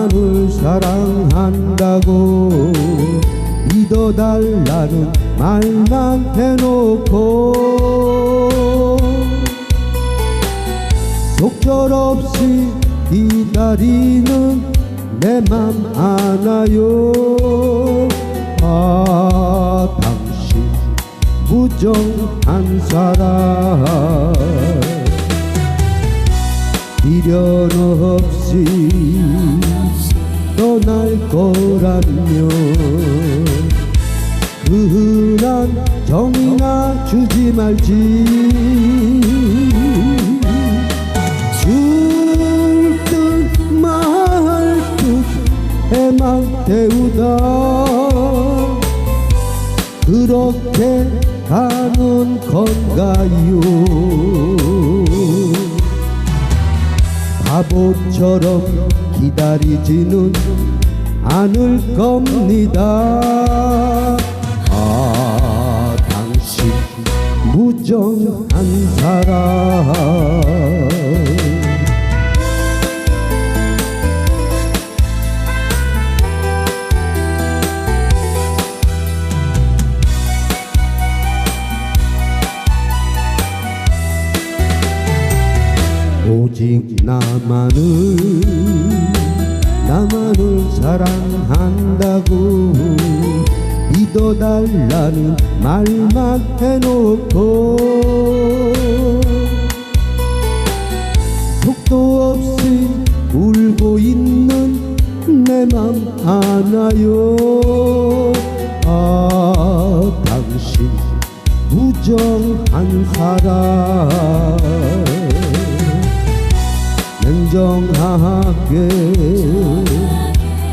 나만을 사랑한다고 믿어달라는 말만 해놓고 속절없이 기다리는 내 맘 아나요. 아 당신 무정한 사람. 미련 없이 거라며. 그 흔한 정이나 주지 말지. 줄듯 말듯 해만 태우다. 그렇게 가는 건가요? 바보처럼 기다리지는 않을 겁니다. 아 당신 무정한 사람. 오직 나만을 나만을 사랑한다고. 믿어달라는 말만 해놓고. 속도 없이 울고 있는 내맘 아나요. 아 당신 무정한 사람 냉정하게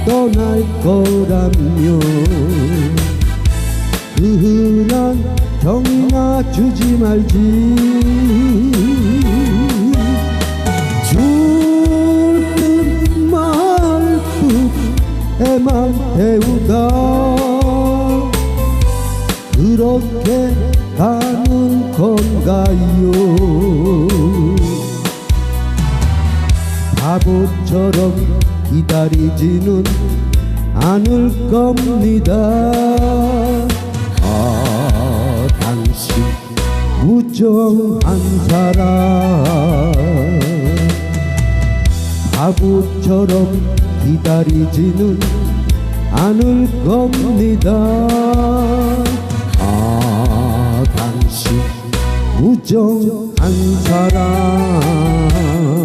떠날 거라며. 그 흔한 정이나 주지 말지. 줄듯 말듯 애만 태우다. 그렇게 가는 건가요 바보처럼 기다리지는 않을 겁니다. 아 당신 무정한 사람. 바보처럼 기다리지는 않을 겁니다. 아 당신 무정한 사람